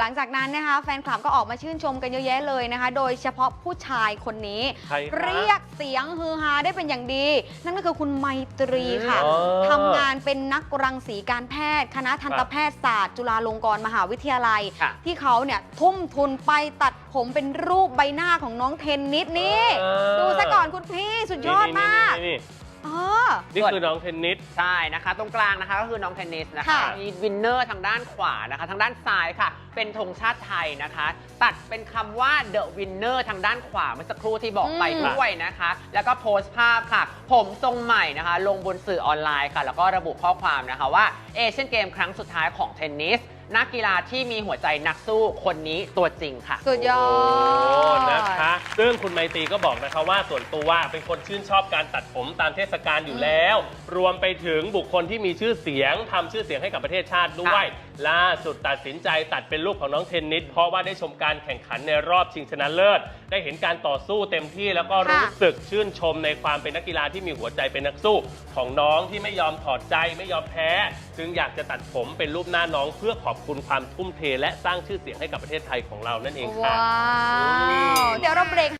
หลังจากนั้นนะคะแฟนคลับก็ออกมาชื่นชมกันเยอะแยะเลยนะคะ โดยเฉพาะผู้ชายคนนี้ ใครคะเรียกเสียงฮือฮาได้เป็นอย่างดี นั่นก็คือคุณไมตรีค่ะอ๋อทำงานเป็นนักรังสีการแพทย์ คณะทันตแพทยศาสตร์ จุฬาลงกรณ์มหาวิทยาลัย ค่ะ ที่เขาเนี่ยทุ่มทุนไปตัดผมเป็นรูปใบหน้าของน้องเทนนิสนี่เออดูซะก่อนคุณพี่สุดยอดมาก นี่นี่เออ นี่คือน้องเทนนิส ใช่นะคะ ตรงกลางนะคะก็คือน้องเทนนิสนะคะค่ะ มีวินเนอร์ทางด้านขวานะคะ ทางด้านซ้ายค่ะ เป็นธงชาติไทยนะคะ ตัดเป็นคำว่า the winner ทางด้านขวาเมื่อสักครู่ที่บอกไปอืม ด้วยนะคะ แล้วก็โพสต์ภาพค่ะ ผมทรงใหม่นะคะ ลงบนสื่อออนไลน์ค่ะ แล้วก็ระบุข้อความนะคะว่าเอเชียนเกมครั้งสุดท้ายของเทนนิสนักกีฬาที่มีหัวใจนักสู้คนนี้ตัวจริงค่ะ สุดยอโอ้ดนะคะ ซึ่งคุณไมตรีก็บอกนะคะว่าส่วนตัวว่าเป็นคนชื่นชอบการตัดผมตามเทศกาลอยู่แล้ว รวมไปถึงบุคคลที่มีชื่อเสียงทำชื่อเสียงให้กับประเทศชาติด้วย ล่าสุดตัดสินใจตัดเป็นรูปของน้องเทนนิสเพราะว่าได้ชมการแข่งขันในรอบชิงชนะเลิศ ได้เห็นการต่อสู้เต็มที่แล้วก็รู้สึกชื่นชมในความเป็นนักกีฬาที่มีหัวใจเป็นนักสู้ ของน้องที่ไม่ยอมถอดใจไม่ยอมแพ้ จึงอยากจะตัดผมเป็นรูปหน้าน้องเพื่อขอบคุณความทุ่มเทและสร้างชื่อเสียงให้กับประเทศไทยของเรานั่นเองค่ะ ว้าว เดี๋ยวเราเบรก